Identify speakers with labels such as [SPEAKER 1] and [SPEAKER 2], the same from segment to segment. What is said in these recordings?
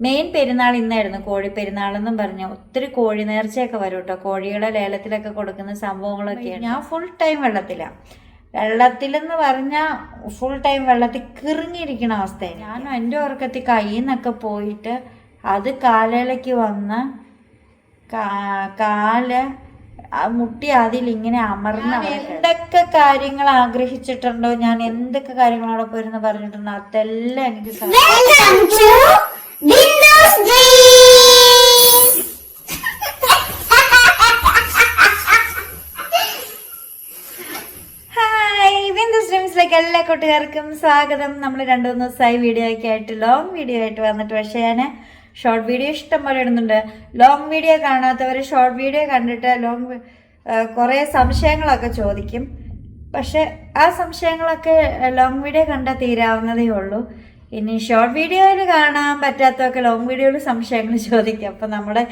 [SPEAKER 1] Main പെരുന്നാൾ ഇന്നായിരുന്നു കോഴി പെരുന്നാളെന്നും പറഞ്ഞു. ഒത്തിരി കോഴി നേർച്ചയൊക്കെ വരും കേട്ടോ കോഴികളെ ലേലത്തിലൊക്കെ കൊടുക്കുന്ന സംഭവങ്ങളൊക്കെ ഞാൻ ഫുൾ ടൈം വെള്ളത്തിലാണ് വെള്ളത്തിലെന്ന് പറഞ്ഞാൽ ഫുൾ ടൈം വെള്ളത്തിൽ കിറിഞ്ഞിരിക്കുന്ന അവസ്ഥയാണ് ഞാനും എന്റെ ഉറക്കത്തിൽ കയ്യിൽ നിന്നൊക്കെ പോയിട്ട് അത് കാലയിലേക്ക് വന്ന് കാൽ മുട്ടി മുട്ടി അതിലിങ്ങനെ അമർന്ന എന്തൊക്കെ കാര്യങ്ങൾ ആഗ്രഹിച്ചിട്ടുണ്ടോ? ഞാൻ എന്തൊക്കെ കാര്യങ്ങളോടെ പോയിരുന്ന് പറഞ്ഞിട്ടുണ്ടോ? അതെല്ലാം എനിക്ക് എല്ലാ കൂട്ടുകാർക്കും സ്വാഗതം. നമ്മൾ രണ്ടു മൂന്ന് ദിവസമായി വീഡിയോ ഒക്കെ ആയിട്ട് ലോങ് വീഡിയോ ആയിട്ട് വന്നിട്ട് പക്ഷേ ഞാൻ ഷോർട്ട് വീഡിയോ ഇഷ്ടം പോലെ ഇടുന്നുണ്ട്. ലോങ് വീഡിയോ കാണാത്തവർ ഷോർട്ട് വീഡിയോ കണ്ടിട്ട് ലോങ് കുറേ സംശയങ്ങളൊക്കെ ചോദിക്കും. പക്ഷെ ആ സംശയങ്ങളൊക്കെ ലോങ് വീഡിയോ കണ്ടാൽ തീരാവുന്നതേ ഉള്ളൂ. ഇനി ഷോർട്ട് വീഡിയോയിൽ കാണാൻ പറ്റാത്തതൊക്കെ ലോങ് വീഡിയോയിൽ സംശയങ്ങൾ ചോദിക്കും. അപ്പം നമ്മുടെ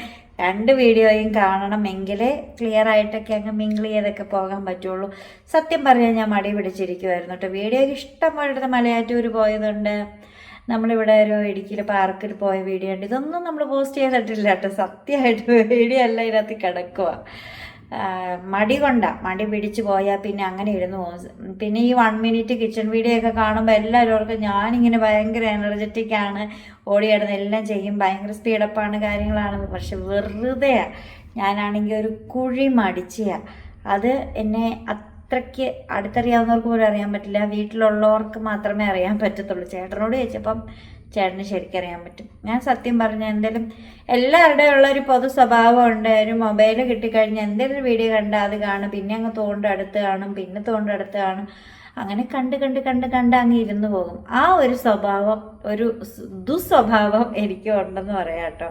[SPEAKER 1] രണ്ട് വീഡിയോയും കാണണമെങ്കിൽ ക്ലിയർ ആയിട്ടൊക്കെ അങ്ങ് മിങ്കിൾ ചെയ്തൊക്കെ പോകാൻ പറ്റുള്ളൂ. സത്യം പറഞ്ഞാൽ ഞാൻ മടി പിടിച്ചിരിക്കുമായിരുന്നു കേട്ടോ. വീഡിയോ ഇഷ്ടം പോലെ എടുത്ത് മലയാറ്റൂർ പോയതുണ്ട് നമ്മളിവിടെ ഒരു ഇടുക്കിയിൽ പാർക്കിൽ പോയ വീഡിയോ ഉണ്ട്. ഇതൊന്നും നമ്മൾ പോസ്റ്റ് ചെയ്തിട്ടില്ല കേട്ടോ. സത്യമായിട്ട് വീഡിയോ അല്ല ഇതിനകത്ത് കിടക്കുക മടി കൊണ്ട. മടി പിടിച്ച് പോയാൽ പിന്നെ അങ്ങനെ ഇരുന്ന് പോകും. പിന്നെ ഈ വൺ മിനിറ്റ് കിച്ചൺ വീഡിയോ ഒക്കെ കാണുമ്പോൾ എല്ലാവർക്കും ഞാനിങ്ങനെ ഭയങ്കര എനർജറ്റിക് ആണ്. ഓടിയിടുന്ന എല്ലാം ചെയ്യും. ഭയങ്കര സ്പീഡപ്പാണ് കാര്യങ്ങളാണെന്ന് പക്ഷെ വെറുതെ ഞാനാണെങ്കിൽ ഒരു കുഴി മടിച്ചയാ. അത് എന്നെ അത്രയ്ക്ക് അടുത്തറിയാവുന്നവർക്ക് പോലും അറിയാൻ പറ്റില്ല. വീട്ടിലുള്ളവർക്ക് മാത്രമേ അറിയാൻ പറ്റത്തുള്ളൂ. ചേട്ടനോട് ചോദിച്ചപ്പം ചേട്ടന് ശരിക്കറിയാൻ പറ്റും. ഞാൻ സത്യം പറഞ്ഞ എന്തെങ്കിലും എല്ലാവരുടെയും ഉള്ള ഒരു പൊതു സ്വഭാവമുണ്ട് ഒരു മൊബൈൽ കിട്ടിക്കഴിഞ്ഞാൽ എന്തെങ്കിലും വീഡിയോ കണ്ടാൽ അത് കാണും പിന്നെ അങ്ങ് തോണ്ട അടുത്ത് കാണും പിന്നെ തോണ്ട അടുത്ത് കാണും. അങ്ങനെ കണ്ട് കണ്ട് കണ്ട് കണ്ട് അങ്ങ് ഇരുന്നു പോകും. ആ ഒരു സ്വഭാവം ഒരു ദുസ്വഭാവം എനിക്ക് ഉണ്ടെന്ന് പറയാം കേട്ടോ.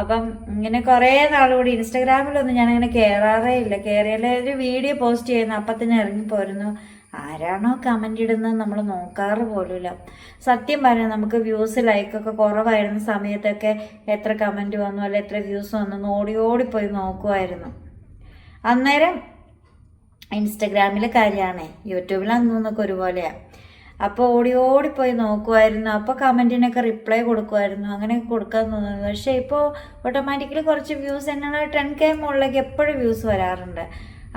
[SPEAKER 1] അപ്പം ഇങ്ങനെ കുറേ നാളുകൂടി ഇൻസ്റ്റഗ്രാമിലൊന്നും ഞാനങ്ങനെ കയറാറേ ഇല്ല. കയറിയാൽ ഒരു വീഡിയോ പോസ്റ്റ് ചെയ്യുന്ന അപ്പത്തിന് ഇറങ്ങിപ്പോരുന്നു ആരാണോ കമന്റ് ഇടുന്നത് നമ്മൾ നോക്കാറ് പോലുമില്ല. സത്യം പറഞ്ഞാൽ നമുക്ക് വ്യൂസ് ലൈക്കൊക്കെ കുറവായിരുന്ന സമയത്തൊക്കെ എത്ര കമന്റ് വന്നു അല്ലെ എത്ര വ്യൂസ് വന്നു ഓടി ഓടിപ്പോയി നോക്കുമായിരുന്നു അന്നേരം ഇൻസ്റ്റഗ്രാമിലെ കാര്യമാണ് യൂട്യൂബിൽ അന്നൊക്കെ ഒരുപോലെയാണ് അപ്പോൾ ഓടി ഓടിപ്പോയി നോക്കുമായിരുന്നു അപ്പോൾ കമന്റിനൊക്കെ റിപ്ലൈ കൊടുക്കുമായിരുന്നു അങ്ങനെയൊക്കെ കൊടുക്കാൻ തോന്നുന്നു. പക്ഷേ ഇപ്പോൾ ഓട്ടോമാറ്റിക്കലി കുറച്ച് വ്യൂസ് എന്നുള്ള ടെൻ കെ മുകളിലേക്ക് എപ്പോഴും വ്യൂസ് വരാറുണ്ട്.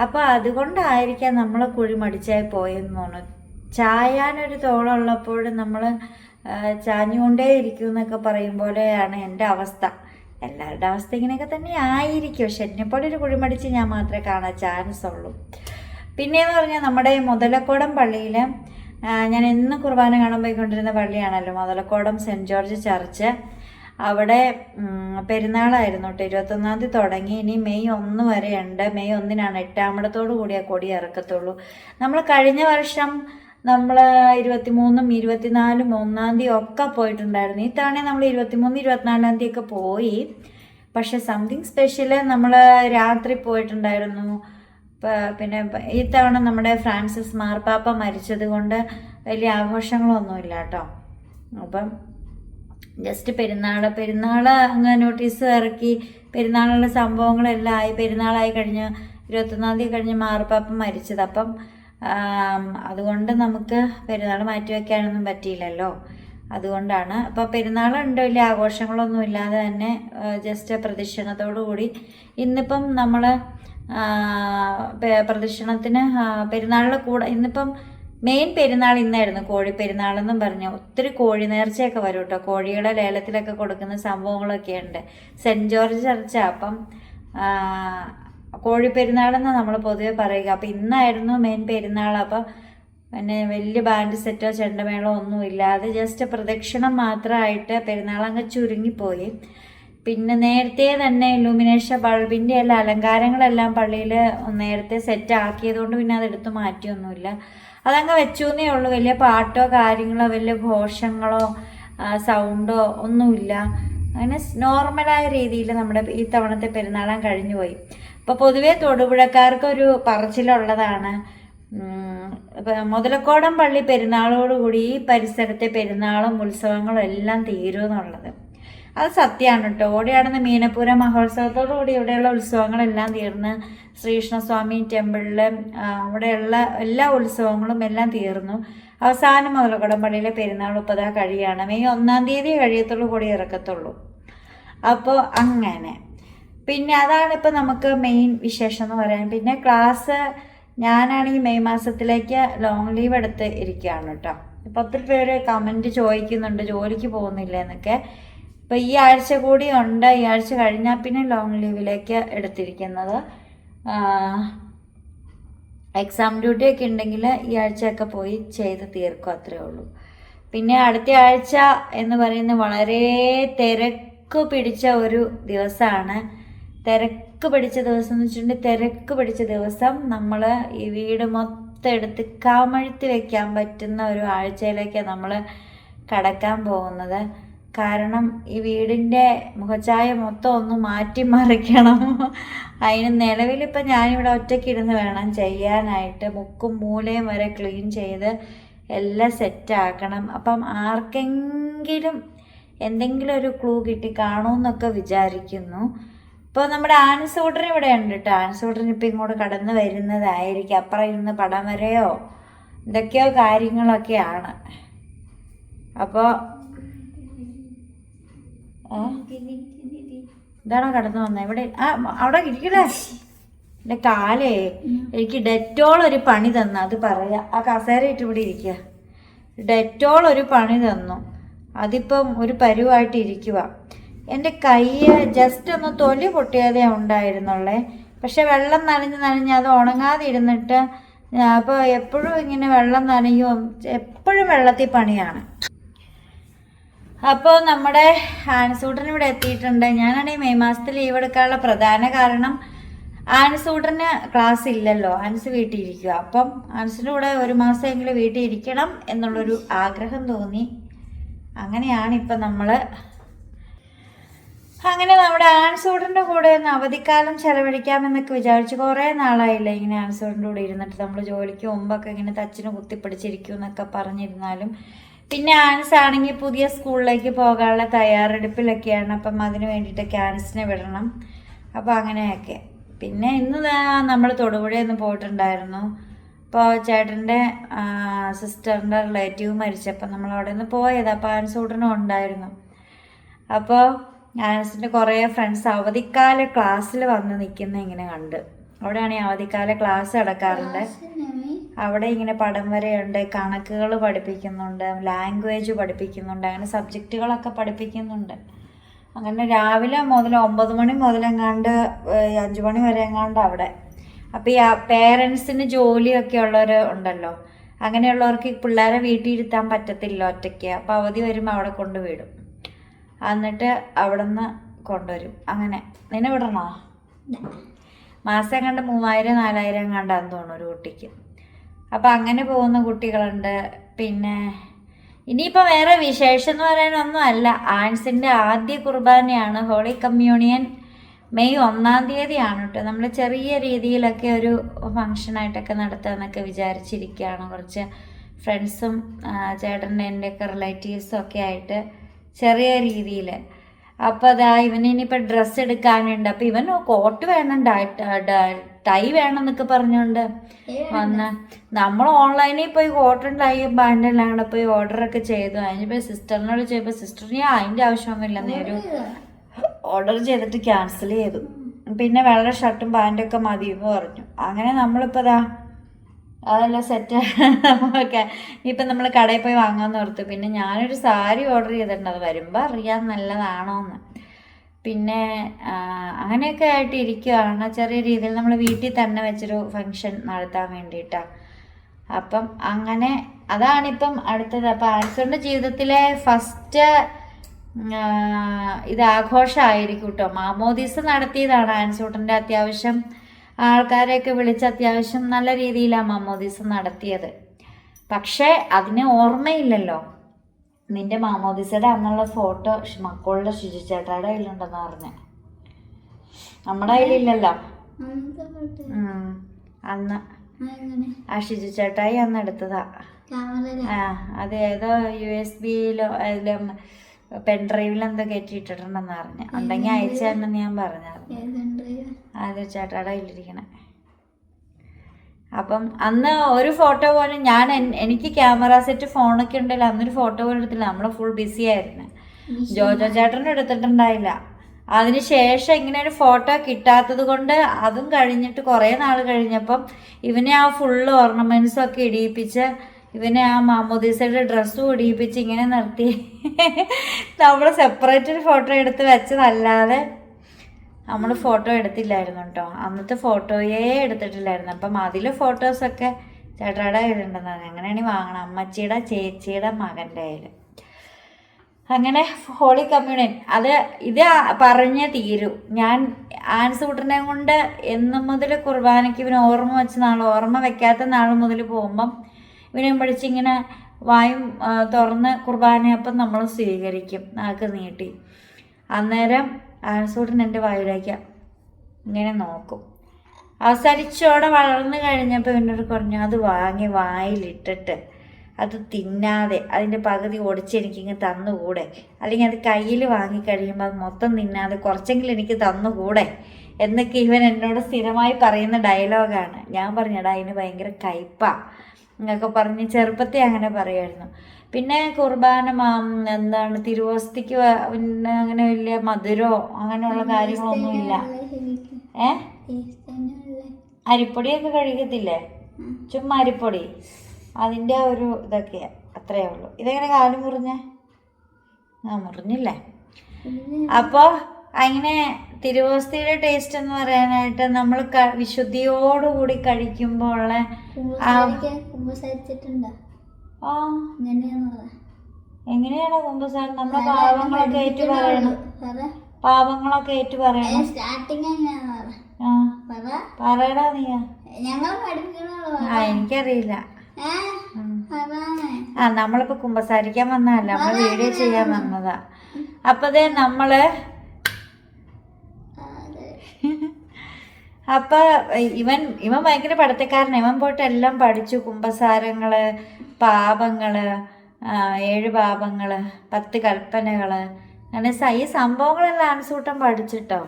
[SPEAKER 1] അപ്പോൾ അതുകൊണ്ടായിരിക്കാം നമ്മൾ കുഴി മടിച്ചായി പോയെന്ന് തോന്നുന്നു ചായാനൊരു തോളുള്ളപ്പോൾ നമ്മൾ ചാഞ്ഞുകൊണ്ടേ ഇരിക്കും എന്നൊക്കെ പറയും പോലെയാണ് എന്റെ അവസ്ഥ. എല്ലാവരുടെ അവസ്ഥ ഇങ്ങനെയൊക്കെ തന്നെ ആയിരിക്കും പക്ഷെ എന്നെപ്പോലെ ഒരു കുഴിമടിച്ച് ഞാൻ മാത്രമേ കാണാൻ ചാൻസ് ഉള്ളൂ. പിന്നെയെന്ന് പറഞ്ഞാൽ നമ്മുടെ മുതലക്കോടം പള്ളിയിൽ ഞാൻ എന്നും കുർബാന കാണാൻ പോയിക്കൊണ്ടിരുന്ന പള്ളിയാണല്ലോ മുതലക്കോടം സെന്റ് ജോർജ് ചർച്ച്. അവിടെ പെരുന്നാളായിരുന്നു കേട്ടോ ഇരുപത്തൊന്നാം തീയതി തുടങ്ങി. ഇനി മെയ് ഒന്ന് ഉണ്ട് മെയ് ഒന്നിനാണ് എട്ടാമിടത്തോടു കൂടി ആ കൊടി ഇറക്കത്തുള്ളൂ. നമ്മൾ കഴിഞ്ഞ വർഷം നമ്മൾ ഇരുപത്തിമൂന്നും ഇരുപത്തിനാലും ഒന്നാം തീയതി ഒക്കെ പോയിട്ടുണ്ടായിരുന്നു. ഈ തവണ നമ്മൾ ഇരുപത്തിമൂന്ന് ഇരുപത്തിനാലാം തീയതി ഒക്കെ പോയി. പക്ഷേ സംതിങ് സ്പെഷ്യൽ നമ്മൾ രാത്രി പോയിട്ടുണ്ടായിരുന്നു. പിന്നെ ഈ തവണ നമ്മുടെ ഫ്രാൻസിസ് മാർപ്പാപ്പ മരിച്ചത് കൊണ്ട് വലിയ ആഘോഷങ്ങളൊന്നുമില്ല കേട്ടോ അപ്പം ജസ്റ്റ് പെരുന്നാൾ പെരുന്നാൾ അങ്ങ് നോട്ടീസ് ഇറക്കി. പെരുന്നാളുള്ള സംഭവങ്ങളെല്ലാം ആയി. പെരുന്നാളായി കഴിഞ്ഞ് ഇരുപത്തൊന്നാം തീയതി കഴിഞ്ഞ് മാർപ്പാപ്പ മരിച്ചത്. അപ്പം അതുകൊണ്ട് നമുക്ക് പെരുന്നാൾ മാറ്റി വയ്ക്കാനൊന്നും പറ്റിയില്ലല്ലോ. അതുകൊണ്ടാണ്. അപ്പോൾ പെരുന്നാളുണ്ട് വലിയ ആഘോഷങ്ങളൊന്നും ഇല്ലാതെ തന്നെ ജസ്റ്റ് പ്രദക്ഷിണത്തോടു കൂടി ഇന്നിപ്പം നമ്മൾ പ്രദക്ഷിണത്തിന് പെരുന്നാളിൽ കൂടെ ഇന്നിപ്പം മെയിൻ പെരുന്നാൾ ഇന്നായിരുന്നു കോഴി പെരുന്നാൾ എന്നും പറഞ്ഞു. ഒത്തിരി കോഴി നേർച്ചയൊക്കെ വരും കേട്ടോ. കോഴികളെ ലേലത്തിലൊക്കെ കൊടുക്കുന്ന സംഭവങ്ങളൊക്കെ ഉണ്ട് സെന്റ് ജോർജ് ചർച്ച അപ്പം കോഴി പെരുന്നാളെന്ന് നമ്മൾ പൊതുവെ പറയുക. അപ്പം ഇന്നായിരുന്നു മെയിൻ പെരുന്നാൾ. അപ്പം പിന്നെ വലിയ ബാൻഡ് സെറ്റോ ചെണ്ടമേളോ ഒന്നും ഇല്ലാതെ ജസ്റ്റ് പ്രദക്ഷിണം മാത്രമായിട്ട് പെരുന്നാൾ അങ്ങ് ചുരുങ്ങിപ്പോയി. പിന്നെ നേരത്തെ തന്നെ ഇലൂമിനേഷൻ ബൾബിന്റെ എല്ലാ അലങ്കാരങ്ങളെല്ലാം പള്ളിയിൽ നേരത്തെ സെറ്റ് ആക്കിയതുകൊണ്ട് പിന്നെ അതെടുത്ത് മാറ്റിയൊന്നുമില്ല. അതങ്ങ് വെച്ചു എന്നേ ഉള്ളൂ. വലിയ പാട്ടോ കാര്യങ്ങളോ വലിയ ഘോഷങ്ങളോ സൗണ്ടോ ഒന്നുമില്ല. അങ്ങനെ നോർമലായ രീതിയിൽ നമ്മുടെ ഈ തവണത്തെ പെരുന്നാളാൻ കഴിഞ്ഞു പോയി അപ്പോൾ പൊതുവേ തൊടുപുഴക്കാർക്കൊരു പറച്ചിലുള്ളതാണ്. മുതലക്കോടം പള്ളി പെരുന്നാളോടുകൂടി ഈ പരിസരത്തെ പെരുന്നാളും ഉത്സവങ്ങളും എല്ലാം തീരുമെന്നുള്ളത്. അത് സത്യമാണ് കേട്ടോ ഓടിയാടുന്ന മീനപ്പൂര മഹോത്സവത്തോടുകൂടി ഇവിടെയുള്ള ഉത്സവങ്ങളെല്ലാം തീർന്ന് ശ്രീകൃഷ്ണസ്വാമി ടെമ്പിളിൽ അവിടെയുള്ള എല്ലാ ഉത്സവങ്ങളും എല്ലാം തീർന്നു. അവസാനം മുതൽ കുടമ്പള്ളിയിലെ പെരുന്നാൾ ഇപ്പതാ കഴിയാണ്. മെയ് ഒന്നാം തീയതി കഴിയത്തുള്ളൂ കൂടി ഇറക്കത്തുള്ളൂ. അപ്പോൾ അങ്ങനെ. പിന്നെ അതാണ് ഇപ്പോൾ നമുക്ക് മെയിൻ വിശേഷം എന്ന് പറയാൻ. പിന്നെ ക്ലാസ് ഞാനാണെങ്കിൽ മെയ് മാസത്തിലേക്ക് ലോങ് ലീവ് എടുത്ത് ഇരിക്കുകയാണ് കേട്ടോ ഇപ്പം ഒത്തിരി പേര് കമന്റ് ചോദിക്കുന്നുണ്ട് ജോലിക്ക് പോകുന്നില്ല എന്നൊക്കെ. ഇപ്പം ഈ ആഴ്ച കൂടി ഉണ്ട്. ഈ ആഴ്ച കഴിഞ്ഞാൽ പിന്നെ ലോങ് ലീവിലേക്ക് എടുത്തിരിക്കുന്നത്. എക്സാം ഡ്യൂട്ടി ഒക്കെ ഉണ്ടെങ്കിൽ ഈ ആഴ്ചയൊക്കെ പോയി ചെയ്ത് തീർക്കും അത്രേ ഉള്ളൂ. പിന്നെ അടുത്ത ആഴ്ച എന്ന് പറയുന്നത് വളരെ തിരക്ക് പിടിച്ച ഒരു ദിവസമാണ് തിരക്ക് പിടിച്ച ദിവസം എന്ന് വെച്ചിട്ടുണ്ടെങ്കിൽ തിരക്ക് പിടിച്ച ദിവസം നമ്മൾ ഈ വീട് മൊത്തം എടുത്ത് കമഴ്ത്തി വെക്കാൻ പറ്റുന്ന ഒരു ആഴ്ചയിലേക്ക് നമ്മൾ കടക്കാൻ പോകുന്നത്. കാരണം ഈ വീടിന്റെ മുഖച്ഛായ മൊത്തം ഒന്ന് മാറ്റി മറിക്കണം. അതിന് നിലവിലിപ്പോൾ ഞാനിവിടെ ഒറ്റയ്ക്ക് ഇരുന്ന് വേണം ചെയ്യാനായിട്ട്. മുക്കും മൂലയും വരെ ക്ലീൻ ചെയ്ത് എല്ലാം സെറ്റാക്കണം അപ്പം ആർക്കെങ്കിലും എന്തെങ്കിലും ഒരു ക്ലൂ കിട്ടി കാണുമെന്നൊക്കെ വിചാരിക്കുന്നു. ഇപ്പോൾ നമ്മുടെ ആൻസൂട്ടർ ഇവിടെ ഉണ്ട് കേട്ടോ. ആൻസൂട്ടറിന് ഇപ്പം ഇങ്ങോട്ട് കടന്നു വരുന്നതായിരിക്കും. അപ്പുറം ഇരുന്ന് പടം വരെയോ? എന്തൊക്കെയോ കാര്യങ്ങളൊക്കെയാണ്. അപ്പോൾ ഇതാണോ കടന്നു വന്നത് ഇവിടെ ആ അവിടെ ഇരിക്കണേ എന്റെ കാലേ എനിക്ക് ഡെറ്റോൾ ഒരു പണി തന്നു അത് പറയാ. ആ കസേര ഇട്ട് ഇവിടെ ഇരിക്ക. ഡെറ്റോൾ ഒരു പണി തന്നു. അതിപ്പം ഒരു പരുവായിട്ട് ഇരിക്കുക എന്റെ കൈ ജസ്റ്റ് ഒന്ന് തൊലി പൊട്ടിയതേ ഉണ്ടായിരുന്നുള്ളേ. പക്ഷെ വെള്ളം നനഞ്ഞ് നനഞ്ഞ് അത് ഉണങ്ങാതെ ഇരുന്നിട്ട് അപ്പോൾ എപ്പോഴും ഇങ്ങനെ വെള്ളം നനയും എപ്പോഴും വെള്ളത്തിൽ പണിയാണ്. അപ്പോൾ നമ്മുടെ ആൻസൂട്ടൻ ഇവിടെ എത്തിയിട്ടുണ്ട്. ഞാനാണെങ്കിൽ മെയ് മാസത്തിൽ ലീവ് എടുക്കാനുള്ള പ്രധാന കാരണം ആൻസൂട്ടന് ക്ലാസ് ഇല്ലല്ലോ. ആൻസ് വീട്ടിൽ ഇരിക്കുക. അപ്പം ആൻസിന്റെ കൂടെ ഒരു മാസമെങ്കിലും വീട്ടിൽ ഇരിക്കണം എന്നുള്ളൊരു ആഗ്രഹം തോന്നി. അങ്ങനെയാണ് ഇപ്പം നമ്മൾ അങ്ങനെ നമ്മുടെ ആൻസൂട്ടന്റെ കൂടെ ഒന്ന് അവധിക്കാലം ചെലവഴിക്കാമെന്നൊക്കെ വിചാരിച്ച് കുറേ നാളായില്ല ഇങ്ങനെ ആൻസൂട്ടന്റെ കൂടെ ഇരുന്നിട്ട്. നമ്മൾ ജോലിക്ക് മുമ്പൊക്കെ ഇങ്ങനെ തച്ചിന് കുത്തിപ്പിടിച്ചിരിക്കും എന്നൊക്കെ പറഞ്ഞിരുന്നാലും പിന്നെ ആൻസ് ആണെങ്കിൽ പുതിയ സ്കൂളിലേക്ക് പോകാനുള്ള തയ്യാറെടുപ്പിലൊക്കെയാണ്. അപ്പം അതിന് വേണ്ടിയിട്ട് ആൻസിനെ വിടണം. അപ്പോൾ അങ്ങനെയൊക്കെ. പിന്നെ ഇന്ന് നമ്മൾ തൊടുപുഴയൊന്ന് പോയിട്ടുണ്ടായിരുന്നു. അപ്പോൾ ചേട്ടന്റെ സിസ്റ്ററിന്റെ റിലേറ്റീവ് മരിച്ചപ്പോൾ നമ്മൾ അവിടെ നിന്ന് പോയത്. അപ്പോൾ ആൻസ് ഉടനെ ഉണ്ടായിരുന്നു. അപ്പോൾ ആൻസിന്റെ കുറേ ഫ്രണ്ട്സ് അവധിക്കാല ക്ലാസ്സിൽ വന്ന് നിൽക്കുന്ന ഇങ്ങനെ കണ്ട്. അവിടെയാണ് ഈ അവധിക്കാല ക്ലാസ് നടക്കാറുണ്ട്. അവിടെ ഇങ്ങനെ പടം വരെയുണ്ട് കണക്കുകൾ പഠിപ്പിക്കുന്നുണ്ട് ലാംഗ്വേജ് പഠിപ്പിക്കുന്നുണ്ട് അങ്ങനെ സബ്ജക്റ്റുകളൊക്കെ പഠിപ്പിക്കുന്നുണ്ട്. അങ്ങനെ രാവിലെ മുതൽ ഒമ്പത് മണി മുതലെങ്ങാണ്ട് അഞ്ചു മണി വരെ എങ്ങാണ്ട് അവിടെ. അപ്പോൾ ഈ പേരൻസിന് ജോലിയൊക്കെ ഉള്ളവർ ഉണ്ടല്ലോ. അങ്ങനെയുള്ളവർക്ക് പിള്ളേരെ വീട്ടിൽ ഇരുത്താൻ പറ്റത്തില്ല ഒറ്റയ്ക്ക്. അപ്പോൾ അവധി വരുമ്പോൾ അവിടെ കൊണ്ടുവിടും എന്നിട്ട് അവിടെ നിന്ന് കൊണ്ടുവരും. അങ്ങനെ. നിന്നെ വിടണോ? മാസം കണ്ട് മൂവായിരം നാലായിരം കണ്ടാന്ന് തോന്നുന്നു ഒരു കുട്ടിക്ക്. അപ്പം അങ്ങനെ പോകുന്ന കുട്ടികളുണ്ട്. പിന്നെ ഇനിയിപ്പോൾ വേറെ വിശേഷം എന്ന് പറയാനൊന്നും അല്ല ആൻസിന്റെ ആദ്യ കുർബാനയാണ് ഹോളി കമ്മ്യൂണിയൻ മെയ് ഒന്നാം തീയതിയാണ് കേട്ടോ. നമ്മൾ ചെറിയ രീതിയിലൊക്കെ ഒരു ഫങ്ഷനായിട്ടൊക്കെ നടത്താമെന്നൊക്കെ വിചാരിച്ചിരിക്കുകയാണ്. കുറച്ച് ഫ്രണ്ട്സും ചേട്ടന്റെ എന്റെയൊക്കെ റിലേറ്റീവ്സും ഒക്കെ ആയിട്ട് ചെറിയ രീതിയിൽ അപ്പോൾ അതാ ഇവന് ഡ്രസ്സ് എടുക്കാനുണ്ട്. അപ്പോൾ ഇവൻ കോട്ട് വേണം ടൈ വേണം എന്നൊക്കെ പറഞ്ഞുകൊണ്ട് വന്ന്. നമ്മൾ ഓൺലൈനിൽ പോയി കോട്ടൺ ടൈ പാന്റും പോയി കൂടെ പോയി ഓർഡറൊക്കെ ചെയ്തു. അതിനിപ്പോൾ സിസ്റ്ററിനോട് ചെയ്തപ്പോൾ സിസ്റ്ററിന് അതിന്റെ ആവശ്യമൊന്നുമില്ല ഒരു ഓർഡർ ചെയ്തിട്ട് ക്യാൻസൽ ചെയ്തു. പിന്നെ വെള്ള ഷർട്ടും പാന്റും ഒക്കെ മതി എന്ന് പറഞ്ഞു. അങ്ങനെ നമ്മളിപ്പോൾ ദാ അതെല്ലാം സെറ്റ് ഒക്കെ. ഇപ്പം നമ്മൾ കടയിൽ പോയി വാങ്ങാമെന്ന് ഓർത്തു പിന്നെ ഞാനൊരു സാരി ഓർഡർ ചെയ്തിട്ടുണ്ട്. അത് വരുമ്പോൾ അറിയാൻ നല്ലതാണോ എന്ന് പിന്നെ അങ്ങനെയൊക്കെ ആയിട്ട് ഇരിക്കുകയാണ് ചെറിയ രീതിയിൽ നമ്മൾ വീട്ടിൽ തന്നെ വെച്ചൊരു ഫങ്ഷൻ നടത്താൻ വേണ്ടിയിട്ടാണ് അപ്പം അങ്ങനെ അതാണിപ്പം അടുത്തത്. അപ്പം ആൻസറിന്റെ ജീവിതത്തിലെ ഫസ്റ്റ് ഇത് ആഘോഷമായിരിക്കും കേട്ടോ മാമോദീസ് നടത്തിയതാണ് ആൻസൂട്ടന്റെ അത്യാവശ്യം. ആൾക്കാരെയൊക്കെ വിളിച്ച് അത്യാവശ്യം നല്ല രീതിയിലാണ് മാമോദീസ് നടത്തിയത്. പക്ഷേ അതിന് ഓർമ്മയില്ലല്ലോ. നിന്റെ മാമോദിസയുടെ അന്നുള്ള ഫോട്ടോ മക്കളുടെ ശുചിച്ചേട്ടായുടെ കയ്യിലുണ്ടെന്ന് പറഞ്ഞ. നമ്മുടെ കയ്യിലില്ലല്ലോ. അന്ന് ആ ഷിജു ചേട്ടായി അന്ന് എടുത്തതാ. ആ അത് ഏതോ യു എസ് ബിയിലോ അതിലും പെൻഡ്രൈവിൽ എന്തോ കയറ്റിയിട്ടിട്ടുണ്ടെന്ന് പറഞ്ഞു. ഉണ്ടെങ്കിൽ അയച്ചു തരണമെന്ന് ഞാൻ പറഞ്ഞു അത് ചേട്ടാടെ കയ്യിലിരിക്കണേ. അപ്പം അന്ന് ഒരു ഫോട്ടോ പോലും ഞാൻ എനിക്ക് ക്യാമറ സെറ്റ് ഫോണൊക്കെ ഉണ്ടല്ലോ അന്നൊരു ഫോട്ടോ പോലും എടുത്തില്ല. നമ്മൾ ഫുൾ ബിസി ആയിരുന്നു. ജോജോ ചേട്ടനും എടുത്തിട്ടുണ്ടായില്ല അതിനുശേഷം ഇങ്ങനെ ഒരു ഫോട്ടോ കിട്ടാത്തത് കൊണ്ട് അതും കഴിഞ്ഞിട്ട് കുറേ നാൾ കഴിഞ്ഞപ്പം ഇവനെ ആ ഫുള്ള് ഓർണമെന്റ്സും ഒക്കെ ഇടിയിപ്പിച്ച് ഇവനെ ആ മാമോദീസയുടെ ഡ്രസ്സും ഇടിയിപ്പിച്ച് ഇങ്ങനെ നിർത്തി. നമ്മൾ സെപ്പറേറ്റ് ഒരു ഫോട്ടോ എടുത്ത് വെച്ചതല്ലാതെ നമ്മൾ ഫോട്ടോ എടുത്തില്ലായിരുന്നു കേട്ടോ. അന്നത്തെ ഫോട്ടോയേ എടുത്തിട്ടില്ലായിരുന്നു. അപ്പം അതിൽ ഫോട്ടോസൊക്കെ ചേട്ടാടെ കയ്യിലുണ്ടെന്നാണ് അങ്ങനെയാണെങ്കിൽ വാങ്ങണം? അമ്മച്ചിയുടെ ചേച്ചിയുടെ മകന്റെ കയ്യിൽ അങ്ങനെ ഹോളി കമ്മ്യൂണിയൻ അത് ഇത് പറഞ്ഞേ തീരൂ. ഞാൻ ആൻസൂട്ടനെ കൊണ്ട് എന്നും മുതൽ കുർബാനയ്ക്ക് ഇവന് ഓർമ്മ വെച്ച നാൾ ഓർമ്മ വെക്കാത്ത നാൾ മുതൽ പോകുമ്പം ഇവനെ പിടിച്ചിങ്ങനെ വായും തുറന്ന് കുർബാനയപ്പം നമ്മൾ സ്വീകരിക്കും. നാക്ക് നീട്ടി. അന്നേരം ആൻസൂട്ടൻ എന്റെ വായിലേക്ക് ഇങ്ങനെ നോക്കും. അവസാനിച്ചോടെ വളർന്നു കഴിഞ്ഞപ്പോൾ എന്നോട് കുറഞ്ഞു അത് വാങ്ങി വായിലിട്ടിട്ട് അത് തിന്നാതെ അതിന്റെ പകുതി ഒടിച്ച് എനിക്കിങ്ങ് തന്നുകൂടെ? അല്ലെങ്കിൽ അത് കയ്യിൽ വാങ്ങിക്കഴിയുമ്പോൾ അത് മൊത്തം തിന്നാതെ കുറച്ചെങ്കിലും എനിക്ക് തന്നുകൂടെ? എന്നൊക്കെ ഇവൻ എന്നോട് സ്ഥിരമായി പറയുന്ന ഡയലോഗാണ്. ഞാൻ പറഞ്ഞടാ അതിന് ഭയങ്കര കയ്പാ. എന്നൊക്കെ പറഞ്ഞ് ചെറുപ്പത്തെ അങ്ങനെ പറയുമായിരുന്നു. പിന്നെ കുർബാന മാം എന്താണ് തിരുവോസ്തിക്ക് പിന്നെ അങ്ങനെ വലിയ മധുരമോ അങ്ങനെയുള്ള കാര്യങ്ങളൊന്നുമില്ല. ഏ? അരിപ്പൊടിയൊക്കെ കഴിക്കത്തില്ലേ? ചുമ്മാ അരിപ്പൊടി. അതിന്റെ ഒരു ഇതൊക്കെ അത്രയേ ഉള്ളൂ. ഇതെങ്ങനെ കാൽ മുറിഞ്ഞേ? ആ മുറിഞ്ഞില്ലേ? അപ്പോൾ അങ്ങനെ തിരുവോസ്തിയുടെ ടേസ്റ്റ് എന്ന് പറയാനായിട്ട് നമ്മൾ വിശുദ്ധിയോടുകൂടി കഴിക്കുമ്പോൾ ഉള്ള
[SPEAKER 2] ഓ
[SPEAKER 1] എങ്ങനെയാണോ കുമ്പസാരം നമ്മുടെ പാവങ്ങളൊക്കെ ഏറ്റു പറയണം.
[SPEAKER 2] പാവങ്ങളൊക്കെ
[SPEAKER 1] പാപങ്ങളൊക്കെ ഏറ്റു പറയണം.
[SPEAKER 2] സ്റ്റാർട്ടിങ്
[SPEAKER 1] പറയടാ
[SPEAKER 2] നീ
[SPEAKER 1] ആ എനിക്കറിയില്ല. ആ നമ്മളിപ്പോ കുമ്പസാരിക്കാൻ വന്നതല്ല? നമ്മൾ വീഡിയോ ചെയ്യാൻ വന്നതാ. അപ്പതേ നമ്മൾ
[SPEAKER 2] അതെ
[SPEAKER 1] അപ്പൊ ഇവൻ ഇവൻ ഭയങ്കര പഠിത്തക്കാരനാണ് ഇവൻ പോട്ട് എല്ലാം പഠിച്ചു. കുംഭസാരങ്ങൾ പാപങ്ങൾ ഏഴ് പാപങ്ങൾ പത്ത് കൽപ്പനകൾ. അങ്ങനെ ഈ സംഭവങ്ങളെല്ലാം ആൻസൂട്ടം പഠിച്ചിട്ടോ.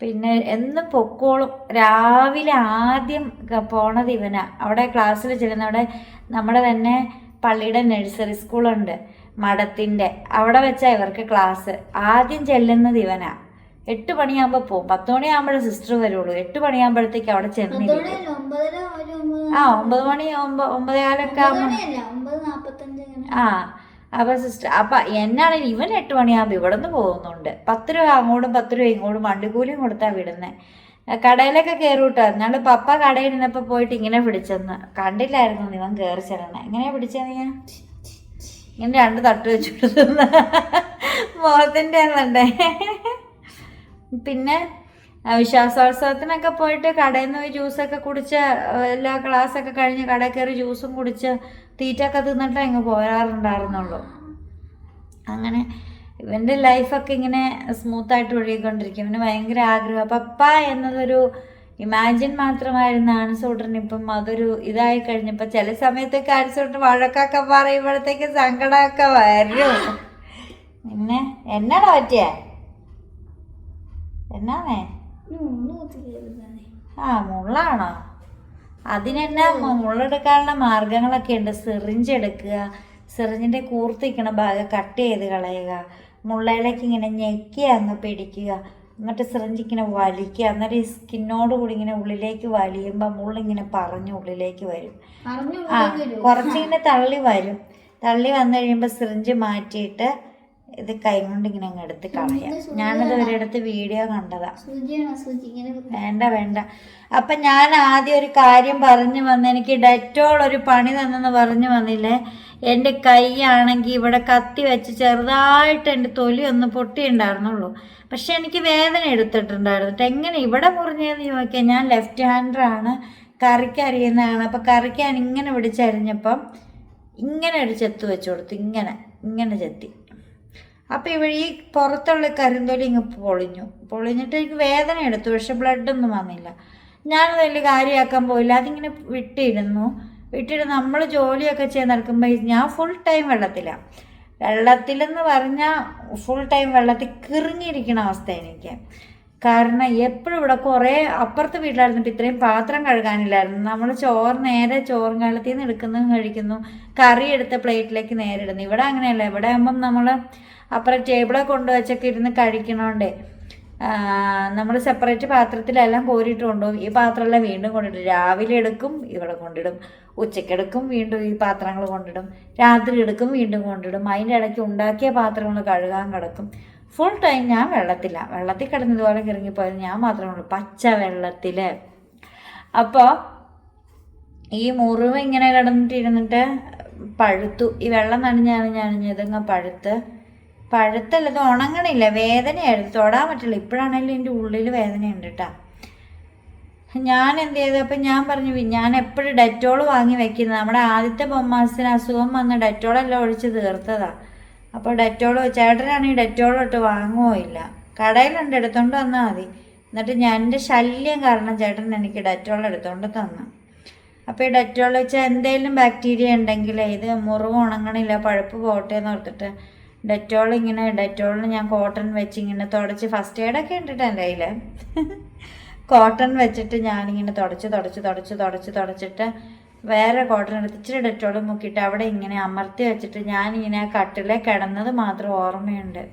[SPEAKER 1] പിന്നെ എന്നും പൊക്കോളും. രാവിലെ ആദ്യം പോണത് ഇവനാ. അവിടെ ക്ലാസ്സിൽ ചെല്ലുന്ന അവിടെ നമ്മുടെ തന്നെ പള്ളിയുടെ നഴ്സറി സ്കൂളുണ്ട്. മഠത്തിന്റെ. അവിടെ വെച്ചാ ഇവർക്ക് ക്ലാസ്. ആദ്യം ചെല്ലുന്നത് ഇവനാ. എട്ട് മണിയാകുമ്പോൾ പോകും പത്ത് മണിയാകുമ്പോഴേ സിസ്റ്റർ വരുള്ളൂ. എട്ട് മണിയാകുമ്പോഴത്തേക്ക് അവിടെ ചെന്നിരിക്കും. ആ ഒമ്പത് മണി ഒമ്പത് ഒമ്പതേകാലൊക്കെ ആകുമ്പോൾ
[SPEAKER 2] അങ്ങനെ
[SPEAKER 1] ആ അപ്പൊ സിസ്റ്റർ അപ്പൊ എന്നാണെങ്കിൽ ഇവൻ എട്ട് മണിയാകുമ്പോൾ ഇവിടെ നിന്ന് പോകുന്നുണ്ട്. പത്ത് രൂപ അങ്ങോട്ടും പത്ത് രൂപ ഇങ്ങോട്ടും വണ്ടിക്കൂലിയും കൊടുത്താ വിടുന്നത് കടയിലൊക്കെ കയറൂട്ടോ ഞങ്ങൾ പപ്പ കടയിൽ നിന്നപ്പോ പോയിട്ട് ഇങ്ങനെ പിടിച്ചെന്ന്. കണ്ടില്ലായിരുന്നു ഇവൻ കയറി ചെല്ലണേ. എങ്ങനെയാ പിടിച്ചത് ഞാൻ ഇങ്ങനെ രണ്ട് തട്ട് വെച്ചിട്ട് മോഹത്തിന്റെ ആണല്ലേ പിന്നെ വിശ്വാസോത്സവത്തിനൊക്കെ പോയിട്ട് കടയിൽ നിന്ന് ജ്യൂസൊക്കെ കുടിച്ച് എല്ലാ ക്ലാസ്സൊക്കെ കഴിഞ്ഞ് കടയിൽ കയറി ജ്യൂസും കുടിച്ച് തീറ്റൊക്കെ തിന്നിട്ടേ അങ്ങ് പോരാറുണ്ടായിരുന്നുള്ളൂ. അങ്ങനെ ഇവന്റെ ലൈഫൊക്കെ ഇങ്ങനെ സ്മൂത്തായിട്ട് ഒഴുകിക്കൊണ്ടിരിക്കും. ഇവന് ഭയങ്കര ആഗ്രഹം. പപ്പ എന്നതൊരു ഇമാജിൻ മാത്രമായിരുന്ന ആൻസൂട്ടറിന് ഇപ്പം അതൊരു ഇതായി കഴിഞ്ഞപ്പോൾ ചില സമയത്തൊക്കെ ആൻസൂട്ടർ വഴക്കൊക്കെ പറയുമ്പോഴത്തേക്ക് സങ്കടമൊക്കെ വരും. പിന്നെ എന്നാടാ പറ്റിയേ? എന്നാന്നേ ആ മുള്ളാണോ? അതിനെന്നാ മുള്ളെടുക്കാനുള്ള മാർഗങ്ങളൊക്കെ ഉണ്ട് സിറിഞ്ച് എടുക്കുക സിറിഞ്ചിന്റെ കൂർത്തിക്കണ ഭാഗം കട്ട് ചെയ്ത് കളയുക മുള്ളയിലേക്ക് ഇങ്ങനെ ഞെക്കി അങ്ങ് പിടിക്കുക എന്നിട്ട് സിറിഞ്ച് ഇങ്ങനെ വലിക്കുക എന്നിട്ട് ഈ സ്കിന്നോട് കൂടി ഇങ്ങനെ ഉള്ളിലേക്ക് വലിയുമ്പോൾ മുള്ളിങ്ങനെ പറഞ്ഞു ഉള്ളിലേക്ക് വരും. ആ കുറച്ചിങ്ങനെ തള്ളി വരും. തള്ളി വന്നു കഴിയുമ്പോൾ സിറിഞ്ച് മാറ്റിയിട്ട് ഇത് കൈ കൊണ്ട് ഇങ്ങനെ അങ്ങ് എടുത്ത് കളയാം. ഞാനത് ഒരിടത്ത് വീഡിയോ കണ്ടതാ. വേണ്ട വേണ്ട. അപ്പം ഞാൻ ആദ്യം ഒരു കാര്യം പറഞ്ഞു വന്ന് എനിക്ക് ഡെറ്റോൾ ഒരു പണി തന്നെന്ന് പറഞ്ഞു വന്നില്ലേ? എന്റെ കൈയാണെങ്കിൽ ഇവിടെ കത്തി വെച്ച് ചെറുതായിട്ട് എന്റെ തൊലി ഒന്ന് പൊട്ടിയുണ്ടായിരുന്നുള്ളൂ. പക്ഷെ എനിക്ക് വേദന എടുത്തിട്ടുണ്ടായിരുന്നു. എങ്ങനെ ഇവിടെ മുറിഞ്ഞതെന്ന് ചോദിക്കാൻ ഞാൻ ലെഫ്റ്റ് ഹാൻഡറാണ് കറിക്ക് അരിയുന്നതാണ്. അപ്പം കറിക്കാൻ ഇങ്ങനെ പിടിച്ചരിഞ്ഞപ്പം ഇങ്ങനെ ഒരു ചെത്ത് വെച്ച് കൊടുത്തു. ഇങ്ങനെ ഇങ്ങനെ ചെത്തി. അപ്പം ഇവിടെ ഈ പുറത്തുള്ള കരിന്തൊലി ഇങ്ങ് പൊളിഞ്ഞു. പൊളിഞ്ഞിട്ട് എനിക്ക് വേദന എടുത്തു. പക്ഷെ ബ്ലഡൊന്നും വന്നില്ല. ഞാനത് വലിയ കാര്യമാക്കാൻ പോയില്ല. അതിങ്ങനെ വിട്ടിരുന്നു. വിട്ടിട്ട് നമ്മൾ ജോലിയൊക്കെ ചെയ്ത് നടക്കുമ്പോൾ ഞാൻ ഫുൾ ടൈം വെള്ളത്തിലാണ് വെള്ളത്തിലെന്ന് പറഞ്ഞാൽ ഫുൾ ടൈം വെള്ളത്തിൽ കിറിഞ്ഞിരിക്കണ അവസ്ഥ എനിക്ക്. കാരണം എപ്പോഴും ഇവിടെ കുറേ അപ്പുറത്തെ വീട്ടിലായിരുന്നിട്ട് ഇത്രയും പാത്രം കഴുകാനില്ലായിരുന്നു. നമ്മൾ ചോറ് നേരെ ചോറും കാലത്തിൽ നിന്ന് എടുക്കുന്നതും കഴിക്കുന്നു. കറി എടുത്ത പ്ലേറ്റിലേക്ക് നേരെ ഇടുന്നു. ഇവിടെ അങ്ങനെയല്ല. ഇവിടെ ആകുമ്പം നമ്മൾ അപ്പുറം ടേബിളെ കൊണ്ടുവച്ചൊക്കെ ഇരുന്ന് കഴിക്കണോണ്ടേ. നമ്മൾ സെപ്പറേറ്റ് പാത്രത്തിലെല്ലാം കോരിയിട്ട് കൊണ്ടുപോകും ഈ പാത്രമെല്ലാം വീണ്ടും കൊണ്ടിടും. രാവിലെ എടുക്കും ഇവിടെ കൊണ്ടിടും. ഉച്ചയ്ക്കെടുക്കും വീണ്ടും ഈ പാത്രങ്ങൾ കൊണ്ടിടും. രാത്രി എടുക്കും വീണ്ടും കൊണ്ടിടും. അതിന്റെ ഇടയ്ക്ക് ഉണ്ടാക്കിയ പാത്രങ്ങൾ കഴുകാൻ കിടക്കും. ഫുൾ ടൈം ഞാൻ വെള്ളത്തില്ല വെള്ളത്തിൽ കിടന്നതുപോലെ കിറങ്ങിപ്പോയത് ഞാൻ മാത്രമേ ഉള്ളൂ. പച്ച വെള്ളത്തിൽ അപ്പോൾ ഈ മുറിവ് ഇങ്ങനെ കിടന്നിട്ടിരുന്നിട്ട് പഴുത്തു. ഈ വെള്ളം നനഞ്ഞ് നനഞ്ഞ് നനഞ്ഞ് ഇതങ്ങ് പഴുത്ത്. പഴുത്തല്ല ഇത് ഉണങ്ങണില്ല വേദനയായിരുന്നു. തൊടാൻ പറ്റില്ല. ഇപ്പോഴാണെങ്കിലും എന്റെ ഉള്ളിൽ വേദനയുണ്ട് കേട്ടോ ഞാൻ എന്ത് ചെയ്തു? അപ്പം ഞാൻ പറഞ്ഞു ഞാൻ എപ്പോഴും ഡെറ്റോൾ വാങ്ങി വെക്കുന്നത്. നമ്മുടെ ആദ്യത്തെ ബൊമ്മാസിന് അസുഖം വന്ന് ഡെറ്റോളെല്ലാം ഒഴിച്ച് തീർത്തതാ. അപ്പോൾ ഡെറ്റോൾ ചേട്ടനാണെങ്കിൽ ഡെറ്റോൾ ഇട്ട് വാങ്ങുമോ ഇല്ല. കടയിലുണ്ട് എടുത്തോണ്ട് വന്നാൽ മതി. എന്നിട്ട് ഞാൻ എന്റെ ശല്യം കാരണം ചേട്ടൻ എനിക്ക് ഡെറ്റോൾ എടുത്തോണ്ട് തന്നു. അപ്പോൾ ഈ ഡെറ്റോൾ വെച്ചാൽ എന്തെങ്കിലും ബാക്ടീരിയ ഉണ്ടെങ്കിൽ ഇത് മുറിവ് ഉണങ്ങണില്ല പഴുപ്പ് പോട്ടെ എന്ന് ഓർത്തിട്ട് ഡെറ്റോൾ ഇങ്ങനെ ഡെറ്റോളിന് ഞാൻ കോട്ടൺ വെച്ച് ഇങ്ങനെ തുടച്ച് ഫസ്റ്റ് എയ്ഡൊക്കെ ഉണ്ട് കേട്ടോ എന്റെ കയ്യിൽ കോട്ടൺ വെച്ചിട്ട് ഞാനിങ്ങനെ തുടച്ച് തുടച്ച് തുടച്ച് തുടച്ച് തുടച്ചിട്ട് വേറെ കോട്ടൺ എടുത്ത് ഇച്ചിരി ഡെറ്റോൾ മുക്കിയിട്ട് അവിടെ ഇങ്ങനെ അമർത്തി വെച്ചിട്ട് ഞാനിങ്ങനെ ആ കട്ടിലെ കിടന്നത് മാത്രം ഓർമ്മയുണ്ട്.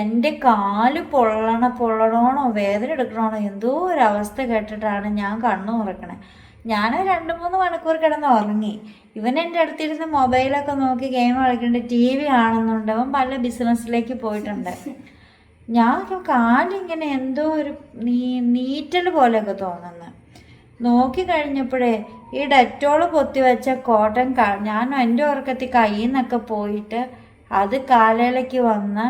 [SPEAKER 1] എന്റെ കാൽ പൊള്ളണ പൊള്ളണോണോ വേദന എടുക്കണോണോ എന്തോ ഒരു അവസ്ഥ കേട്ടിട്ടാണ് ഞാൻ കണ്ണു തുറക്കണേ ഞാൻ രണ്ട് മൂന്ന് മണിക്കൂർ കിടന്ന് ഉറങ്ങി. ഇവൻ എന്റെ അടുത്തിരുന്ന് മൊബൈലൊക്കെ നോക്കി ഗെയിം കളിക്കുന്നുണ്ട് ടി വി കാണുന്നുണ്ട്. അവൻ പല ബിസിനസ്സിലേക്ക് പോയിട്ടുണ്ട്. ഞാൻ കാലിങ്ങനെ എന്തോ ഒരു നീ നീറ്റൽ പോലെയൊക്കെ തോന്നുന്നു. നോക്കി കഴിഞ്ഞപ്പോഴേ ഈ ഡെറ്റോൾ പൊത്തി വെച്ച കോട്ടൺ ഞാൻ എന്റെ ഉറക്കത്തിൽ കയ്യിൽ നിന്നൊക്കെ പോയിട്ട് അത് കാലയിലേക്ക് വന്ന്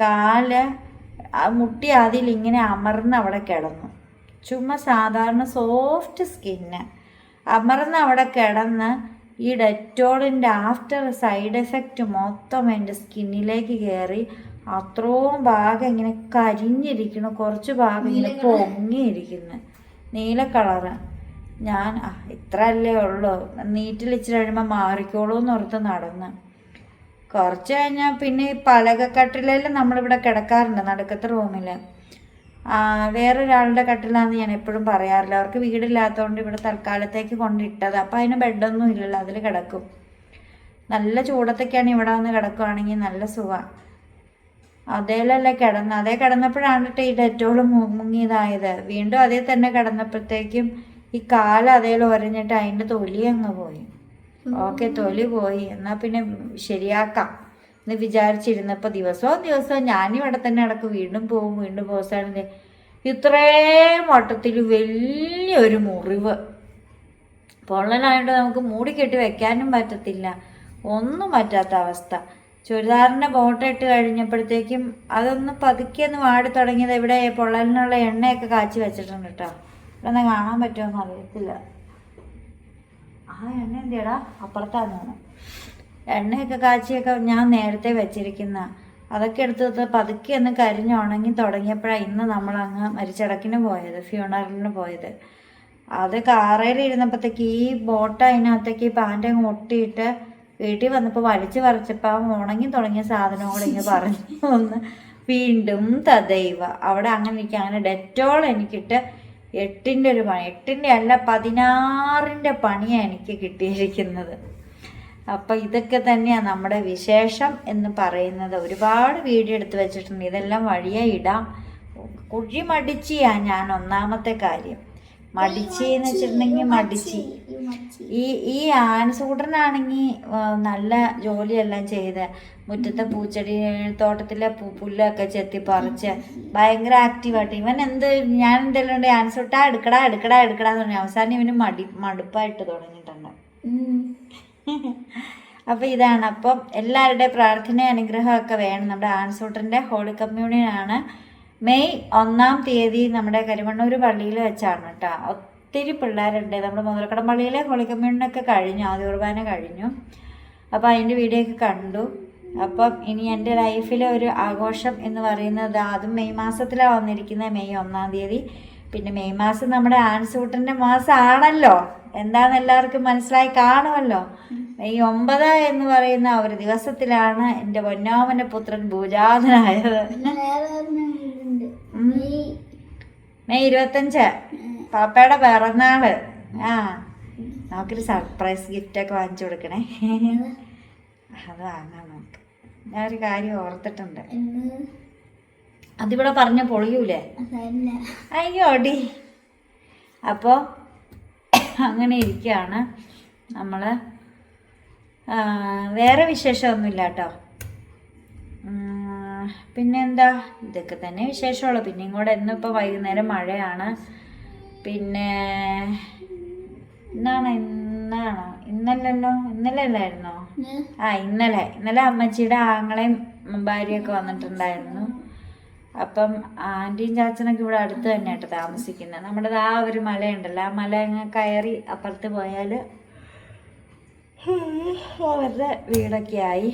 [SPEAKER 1] കാൽ മുട്ടി അതിലിങ്ങനെ അമർന്ന് അവിടെ കിടന്നു. ചുമ്മാ സാധാരണ സോഫ്റ്റ് സ്കിന്ന്. അമർന്ന് അവിടെ കിടന്ന് ഈ ഡെറ്റോളിന്റെ ആഫ്റ്റർ സൈഡ് എഫക്റ്റ് മൊത്തം എന്റെ സ്കിന്നിലേക്ക് കയറി അത്രയും ഭാഗം ഇങ്ങനെ കരിഞ്ഞിരിക്കുന്നു. കുറച്ച് ഭാഗം ഇങ്ങനെ പൊങ്ങിയിരിക്കുന്നു. നീല കളറ്. ഞാൻ ഇത്ര അല്ലേ ഉള്ളൂ. നീറ്റിൽ ഇച്ചിരി കഴിയുമ്പോൾ മാറിക്കോളൂ എന്ന് ഓർത്ത് നടന്ന്. കുറച്ച് കഴിഞ്ഞാൽ പിന്നെ ഈ പലകക്കട്ടിലെല്ലാം നമ്മളിവിടെ കിടക്കാറുണ്ട് നടുക്കത്തെ റൂമിൽ വേറൊരാളുടെ കട്ടിലാന്ന് ഞാൻ എപ്പോഴും പറയാറില്ല. അവർക്ക് വീടില്ലാത്തതുകൊണ്ട് ഇവിടെ തൽക്കാലത്തേക്ക് കൊണ്ടിട്ടത്. അപ്പോൾ അതിന് ബെഡൊന്നും ഇല്ലല്ലോ അതിൽ കിടക്കും. നല്ല ചൂടത്തൊക്കെയാണ് ഇവിടെ വന്ന് കിടക്കുവാണെങ്കിൽ നല്ല സുഖമാണ് അതേലല്ലേ കിടന്ന് അതേ കിടന്നപ്പോഴാണ് ഈ ഡെറ്റോൾ മുങ്ങിയതായത്. വീണ്ടും അതേ തന്നെ കിടന്നപ്പോഴത്തേക്കും ഈ കാല അതേൽ ഒരഞ്ഞിട്ട് അതിന്റെ തൊലി അങ്ങ് പോയി. ഓക്കെ തൊലി പോയി. എന്നാൽ പിന്നെ ശരിയാക്കാം. എന്ന് വിചാരിച്ചിരുന്നപ്പോൾ ദിവസവും ദിവസവും ഞാനിവിടെ തന്നെ അടക്കം വീണ്ടും പോകും വീണ്ടും പോസാണ് ഇത്രേ വട്ടത്തിൽ വലിയൊരു മുറിവ്. പൊള്ളലായതുകൊണ്ട് നമുക്ക് മൂടി കെട്ടി വെക്കാനും പറ്റത്തില്ല. ഒന്നും പറ്റാത്ത അവസ്ഥ. ചുരിദാറിന്റെ ബോട്ടിട്ട് കഴിഞ്ഞപ്പോഴത്തേക്കും അതൊന്ന് പതുക്കെ ഒന്ന് വാടി തുടങ്ങിയത് ഇവിടെ പൊള്ളലിനുള്ള എണ്ണയൊക്കെ കാച്ചി വെച്ചിട്ടുണ്ട് കേട്ടോ. ഇവിടെ നിന്ന് കാണാൻ പറ്റുമോ എന്ന് അറിയത്തില്ല. ആ എണ്ണ എന്തിയടാ? അപ്പുറത്താണ് എണ്ണയൊക്കെ കാച്ചിയൊക്കെ ഞാൻ നേരത്തെ വെച്ചിരിക്കുന്ന. അതൊക്കെ എടുത്ത് പതുക്കെ ഒന്ന് കരിഞ്ഞ് ഉണങ്ങി തുടങ്ങിയപ്പോഴാണ് ഇന്ന് നമ്മളങ്ങ് മരിച്ചടക്കിന് പോയത് ഫ്യൂണറലിന് പോയത്. അത് കാറയിൽ ഇരുന്നപ്പോഴത്തേക്ക് ഈ ബോട്ട് അതിനകത്തേക്ക് ഈ പാന്റ് അങ്ങ് ഒട്ടിയിട്ട് വീട്ടിൽ വന്നപ്പോൾ വലിച്ചു പറിച്ചപ്പോൾ ഉണങ്ങി തുടങ്ങിയ സാധനം കൂടെ ഇങ്ങനെ പറഞ്ഞു ഒന്ന് വീണ്ടും തദൈവ അവിടെ അങ്ങനെ ഇരിക്കുക. അങ്ങനെ ഡെറ്റോൾ എനിക്കിട്ട് എട്ടിന്റെ ഒരു പണി. എട്ടിന്റെ അല്ല പതിനാറിന്റെ പണിയാണ് എനിക്ക് കിട്ടിയിരിക്കുന്നത്. അപ്പം ഇതൊക്കെ തന്നെയാണ് നമ്മുടെ വിശേഷം എന്ന് പറയുന്നത്. ഒരുപാട് വീഡിയോ എടുത്ത് വെച്ചിട്ടുണ്ട്. ഇതെല്ലാം വഴിയെ ഇടാം. കുഴി മടിച്ചിയാ ഞാൻ ഒന്നാമത്തെ കാര്യം. മടിച്ചി എന്ന് വെച്ചിട്ടുണ്ടെങ്കിൽ മടിച്ചി. ഈ ഈ ആൻസൂടനാണെങ്കിൽ നല്ല ജോലിയെല്ലാം ചെയ്ത് മുറ്റത്തെ പൂച്ചെടി തോട്ടത്തിലെ പൂ പുല്ലൊക്കെ ചെത്തി പറിച്ച് ഭയങ്കര ആക്റ്റീവായിട്ട് ഇവൻ എന്ത് ഞാൻ എന്തെല്ലാം ഉണ്ട്? ആൻസൂട്ടാ എടുക്കടാ എടുക്കടാ എടുക്കടാ എന്ന് പറഞ്ഞു അവസാനം ഇവന് മടി മടുപ്പായിട്ട് തുടങ്ങിയിട്ടുണ്ട്. അപ്പോൾ ഇതാണ്. അപ്പം എല്ലാവരുടെയും പ്രാർത്ഥന അനുഗ്രഹമൊക്കെ വേണം. നമ്മുടെ ആൻസൂട്ടന്റെ ഹോളി കമ്മ്യൂണിയനാണ് മെയ് ഒന്നാം തീയതി നമ്മുടെ കരിമണ്ണൂർ പള്ളിയിൽ വെച്ചാണ് കേട്ടോ. ഒത്തിരി പിള്ളേരുണ്ട്. നമ്മുടെ മുതലക്കടം പള്ളിയിലെ ഹോളി കമ്മ്യൂണിനൊക്കെ കഴിഞ്ഞു. ആദ്യ കുർബാന കഴിഞ്ഞു. അപ്പോൾ അതിന്റെ വീഡിയോ ഒക്കെ കണ്ടു. അപ്പം ഇനി എന്റെ ലൈഫിലെ ഒരു ആഘോഷം എന്ന് പറയുന്നത് അതും മെയ് മാസത്തിലാണ് വന്നിരിക്കുന്നത്. മെയ് ഒന്നാം തീയതി. പിന്നെ മെയ് മാസം നമ്മുടെ ആൺസൂട്ടന്റെ മാസമാണല്ലോ എന്താണെന്ന് എല്ലാവർക്കും മനസ്സിലായി കാണുമല്ലോ. ഈ ഒമ്പത് എന്ന് പറയുന്ന ഒരു ദിവസത്തിലാണ് എന്റെ പൊന്നോമന്റെ പുത്രൻ ഭൂജാതനായത്. മെയ് ഇരുപത്തഞ്ച്. പാപ്പയുടെ പിറന്നാൾ. ആ. നമുക്കൊരു സർപ്രൈസ് ഗിഫ്റ്റ് ഒക്കെ വാങ്ങിച്ചു കൊടുക്കണേ. അത് വാങ്ങാം നമുക്ക്. ഞാൻ ഒരു കാര്യം ഓർത്തിട്ടുണ്ട്. അതിവിടെ പറഞ്ഞ പൊളിയൂലേ? അയ്യോടി. അപ്പോ അപ്പോൾ അങ്ങനെ ഇരിക്കുകയാണ് നമ്മൾ വേറെ വിശേഷമൊന്നുമില്ല കേട്ടോ പിന്നെ എന്താ ഇതൊക്കെ തന്നെ വിശേഷമുള്ളൂ. പിന്നെയും കൂടെ ഇന്നിപ്പോൾ വൈകുന്നേരം മഴയാണ്. പിന്നെ ഇന്നാണ്? ഇന്നാണോ? ഇന്നല്ലല്ലോ? ഇന്നലെ അല്ലായിരുന്നോ? ആ ഇന്നലെ. ഇന്നലെ അമ്മച്ചിയുടെ ആങ്ങളെയും ഭാര്യയൊക്കെ വന്നിട്ടുണ്ടായിരുന്നു. അപ്പം ആന്റിയും ചാച്ചനൊക്കെ ഇവിടെ അടുത്ത് തന്നെയായിട്ട് താമസിക്കുന്നത്. നമ്മുടെ ആ ഒരു മലയുണ്ടല്ലോ. ആ മല അങ്ങ് കയറി അപ്പുറത്ത് പോയാൽ അവരുടെ വീടൊക്കെ ആയി.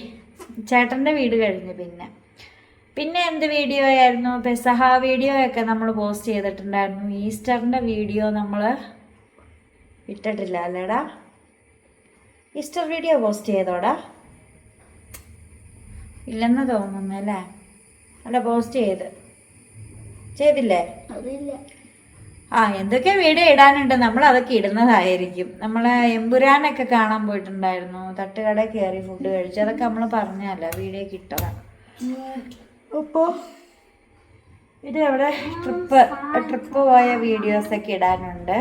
[SPEAKER 1] ചേട്ടന്റെ വീട് കഴിഞ്ഞു പിന്നെ. പിന്നെ എന്ത് വീഡിയോ ആയിരുന്നു? പെസഹ വീഡിയോ ഒക്കെ നമ്മൾ പോസ്റ്റ് ചെയ്തിട്ടുണ്ടായിരുന്നു. ഈസ്റ്ററിന്റെ വീഡിയോ നമ്മൾ ഇട്ടിട്ടില്ല അല്ലേടാ? ഈസ്റ്റർ വീഡിയോ പോസ്റ്റ് ചെയ്തോടാ? ഇല്ലെന്ന് തോന്നുന്നു അല്ലേ? അല്ല പോസ്റ്റ് ചെയ്ത്. ചെയ്തില്ലേ? ആ എന്തൊക്കെ വീഡിയോ ഇടാനുണ്ട്. നമ്മൾ അതൊക്കെ ഇടുന്നതായിരിക്കും. നമ്മൾ എമ്പുരാനൊക്കെ കാണാൻ പോയിട്ടുണ്ടായിരുന്നു. തട്ടുകട കയറി ഫുഡ് കഴിച്ചു. അതൊക്കെ നമ്മൾ പറഞ്ഞല്ല. വീഡിയോ കിട്ടതാണ് അപ്പോൾ ഇത് അവിടെ ട്രിപ്പ് ട്രിപ്പ് പോയ വീഡിയോസൊക്കെ ഇടാനുണ്ട്.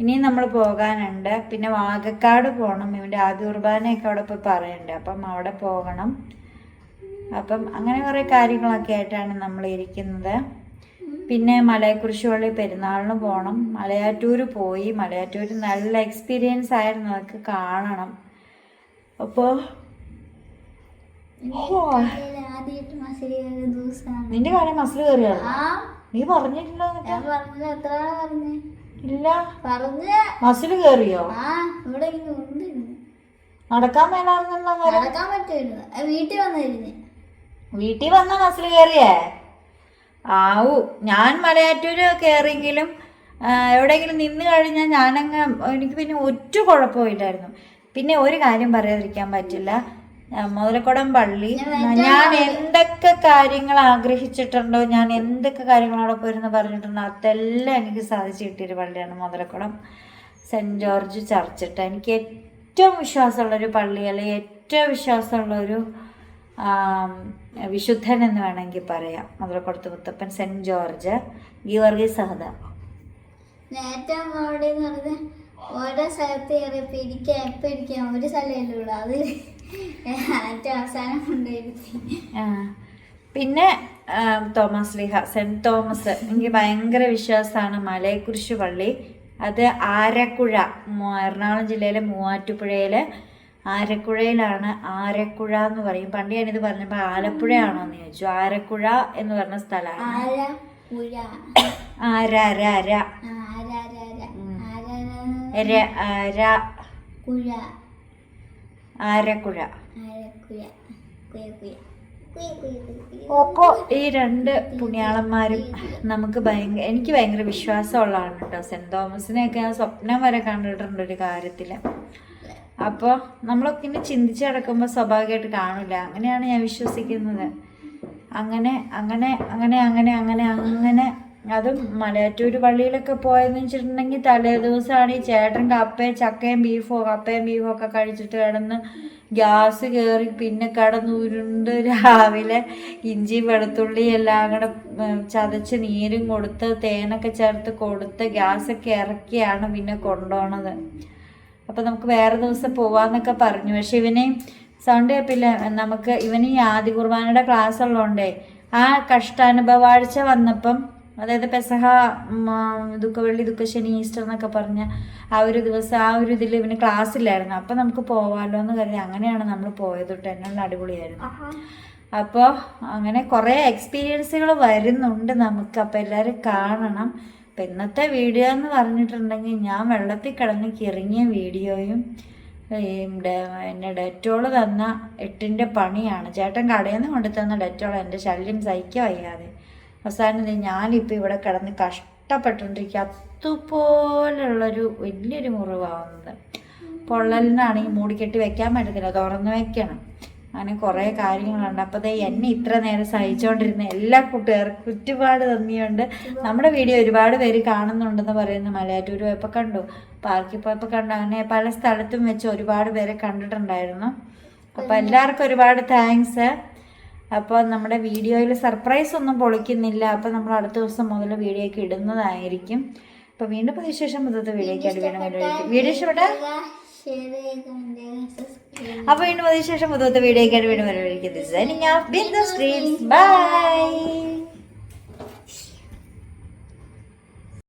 [SPEAKER 1] ഇനിയും നമ്മൾ പോകാനുണ്ട്. പിന്നെ വാഗക്കാട് പോകണം ഇവന്റെ ആദ്യ കുർബാനയൊക്കെ അവിടെ പോയി പറയുന്നുണ്ട് അപ്പം അവിടെ പോകണം. അപ്പം അങ്ങനെ കുറേ കാര്യങ്ങളൊക്കെ ആയിട്ടാണ് നമ്മൾ ഇരിക്കുന്നത്. പിന്നെ മലയെക്കുറിച്ചുള്ള പെരുന്നാളിന് പോകണം മലയാറ്റൂർ പോയി. മലയാറ്റൂർ നല്ല എക്സ്പീരിയൻസ് ആയിരുന്നു. അതൊക്കെ കാണണം. അപ്പോൾ നിന്റെ കാര്യം മസിൽ കയറിയാണ് നീ
[SPEAKER 2] പറഞ്ഞിട്ടുണ്ടോ
[SPEAKER 1] ഇല്ല. മസിൽ കയറിയോ? നടക്കാൻ മേലാണെന്നുള്ള
[SPEAKER 2] നടക്കാൻ പറ്റില്ല വീട്ടിൽ വന്നിരുന്നു
[SPEAKER 1] വീട്ടിൽ വന്ന ബസ്സിൽ കയറിയേ ആവൂ ഞാൻ മലയാറ്റൂര് കയറിയെങ്കിലും എവിടെയെങ്കിലും നിന്ന് കഴിഞ്ഞാൽ ഞാനങ്ങ് എനിക്ക് പിന്നെ ഒറ്റ കുഴപ്പമില്ലായിരുന്നു. പിന്നെ ഒരു കാര്യം പറയാതിരിക്കാൻ പറ്റില്ല. മുതലക്കുടം പള്ളി. ഞാൻ എന്തൊക്കെ കാര്യങ്ങൾ ആഗ്രഹിച്ചിട്ടുണ്ടോ ഞാൻ എന്തൊക്കെ കാര്യങ്ങൾ അവിടെ പോയിരുന്ന് പറഞ്ഞിട്ടുണ്ടോ അതെല്ലാം എനിക്ക് സാധിച്ചു കിട്ടിയൊരു പള്ളിയാണ് മുതലക്കുടം. Saint George ചർച്ചിട്ട്. എനിക്ക് ഏറ്റവും വിശ്വാസമുള്ളൊരു പള്ളി അല്ലെങ്കിൽ ഏറ്റവും വിശ്വാസമുള്ളൊരു വിശുദ്ധൻ എന്ന് വേണമെങ്കിൽ പറയാം. മുതലക്കുടത്ത് മുത്തപ്പൻ സെന്റ് ജോർജ് ഗീവർഗി സഹദ
[SPEAKER 2] നേരത്തെ അവിടെ എന്ന് പറഞ്ഞാൽ ഓരോ സ്ഥലത്ത് കയറിയപ്പോ പിടിക്കാൻ ഒരു സ്ഥലമല്ലേ ഉള്ളൂ. അത് ഏറ്റവും അവസാനം
[SPEAKER 1] പിന്നെ തോമസ് ലിഹ സെന്റ് തോമസ്. എനിക്ക് ഭയങ്കര വിശ്വാസമാണ് മലയെക്കുറിശ് പള്ളി അത് ആരക്കുഴ എറണാകുളം ജില്ലയിലെ മൂവാറ്റുപുഴയിലെ ആരക്കുഴയിലാണ് ആരക്കുഴ എന്ന് പറയും. പണ്ട് ഞാനിത് പറഞ്ഞപ്പോൾ ആലപ്പുഴയാണോ എന്ന് ചോദിച്ചു. ആരക്കുഴ എന്ന് പറഞ്ഞ സ്ഥലമാണ്. ആരാര ആരക്കുഴ. അപ്പോൾ ഈ രണ്ട് പുണ്യാളന്മാരും നമുക്ക് ഭയങ്കര എനിക്ക് ഭയങ്കര വിശ്വാസമുള്ളതാണ് കേട്ടോ. സെന്റ് തോമസിനെയൊക്കെ ഞാൻ സ്വപ്നം വരെ കണ്ടിട്ടുണ്ട് ഒരു കാര്യത്തിൽ അപ്പോൾ നമ്മളൊക്കെ ഇനി ചിന്തിച്ച് കിടക്കുമ്പോൾ സ്വാഭാവികമായിട്ട് കാണില്ല. അങ്ങനെയാണ് ഞാൻ വിശ്വസിക്കുന്നത്. അങ്ങനെ അങ്ങനെ അങ്ങനെ അങ്ങനെ അങ്ങനെ അങ്ങനെ. അതും മലയാറ്റൂർ പള്ളിയിലൊക്കെ പോയെന്ന് വെച്ചിട്ടുണ്ടെങ്കിൽ തലേ ദിവസമാണ് ഈ ചേട്ടൻ കപ്പയും ചക്കയും ബീഫോ കപ്പയും ബീഫോ ഒക്കെ കഴിച്ചിട്ട് കിടന്ന് ഗ്യാസ് കയറി പിന്നെ കിടന്ന് ഉരുണ്ട് രാവിലെ ഇഞ്ചി വെളുത്തുള്ളി എല്ലാം കൂടെ ചതച്ച് നീരും കൊടുത്ത് തേനൊക്കെ ചേർത്ത് കൊടുത്ത് ഗ്യാസൊക്കെ ഇറക്കിയാണ് പിന്നെ കൊണ്ടുപോണത്. അപ്പോൾ നമുക്ക് വേറെ ദിവസം പോവാന്നൊക്കെ പറഞ്ഞു. പക്ഷെ ഇവനെ സൗണ്ട് കേൾപ്പില്ല നമുക്ക് ഇവന് ഈ ആദ്യ കുർബാനയുടെ ക്ലാസ് ഉള്ളതുകൊണ്ടേ ആ കഷ്ടാനുഭവാഴ്ച വന്നപ്പം അതായത് പെസഹ ദുഃഖവെള്ളി ദുഃഖശനി ഈസ്റ്റർ എന്നൊക്കെ പറഞ്ഞ ആ ഒരു ദിവസം ആ ഒരു ഇതിൽ ഇവന് ക്ലാസ് ഇല്ലായിരുന്നു. അപ്പം നമുക്ക് പോവാലോ എന്ന് കരുതി അങ്ങനെയാണ് നമ്മൾ പോയത് തൊട്ട് എന്നുള്ള അടിപൊളിയായിരുന്നു. അപ്പോൾ അങ്ങനെ കുറേ എക്സ്പീരിയൻസുകൾ വരുന്നുണ്ട് നമുക്ക്. അപ്പോൾ എല്ലാവരും കാണണം. അപ്പം ഇന്നത്തെ വീഡിയോ എന്ന് പറഞ്ഞിട്ടുണ്ടെങ്കിൽ ഞാൻ വെള്ളത്തിൽ കിടന്ന് കിറങ്ങിയ വീഡിയോയും എന്നെ ഡെറ്റോൾ തന്ന എട്ടിന്റെ പണിയാണ്. ചേട്ടൻ കടയിൽ നിന്ന് കൊണ്ടു തന്ന ഡെറ്റോൾ എന്റെ ശല്യം സഹിക്കുക വയ്യാതെ. അവസാനം ഞാനിപ്പോൾ ഇവിടെ കിടന്ന് കഷ്ടപ്പെട്ടുകൊണ്ടിരിക്കുക. അതുപോലുള്ളൊരു വലിയൊരു മുറിവാവുന്നത്. പൊള്ളലിനാണെങ്കിൽ മൂടിക്കെട്ടി വെക്കാൻ പറ്റത്തില്ല. തുറന്ന് വെക്കണം. അങ്ങനെ കുറേ കാര്യങ്ങളുണ്ട്. ദേ എന്നെ ഇത്ര നേരം സഹിച്ചുകൊണ്ടിരുന്ന എല്ലാ കൂട്ടുകാർക്കും ഒരുപാട് നന്ദിയുണ്ട് നമ്മുടെ വീഡിയോ ഒരുപാട് പേര് കാണുന്നുണ്ടെന്ന് പറയുന്ന മലയാറ്റൂർ പോയപ്പോൾ കണ്ടു. പാർക്കിൽ പോയപ്പോൾ കണ്ടു. അങ്ങനെ പല സ്ഥലത്തും വെച്ച് ഒരുപാട് പേരെ കണ്ടിട്ടുണ്ടായിരുന്നു. അപ്പോൾ എല്ലാവർക്കും ഒരുപാട് താങ്ക്സ്. അപ്പോൾ നമ്മുടെ വീഡിയോയിൽ സർപ്രൈസ് ഒന്നും പൊളിക്കുന്നില്ല. അപ്പോൾ നമ്മൾ അടുത്ത ദിവസം മുതൽ വീഡിയോ ഒക്കെ ഇടുന്നതായിരിക്കും. അപ്പോൾ വീണ്ടും പുതിയ ശേഷം പുതുത്ത വീഡിയോ ഒക്കെ വീഡിയോ ഇഷ്ടപ്പെട്ട? അപ്പോൾ വീണ്ടും അതിനുശേഷം പുതുവത്തെ വീഡിയോ ഒക്കെ വീണ്ടും വരവിരിക്കുന്നത് ബൈ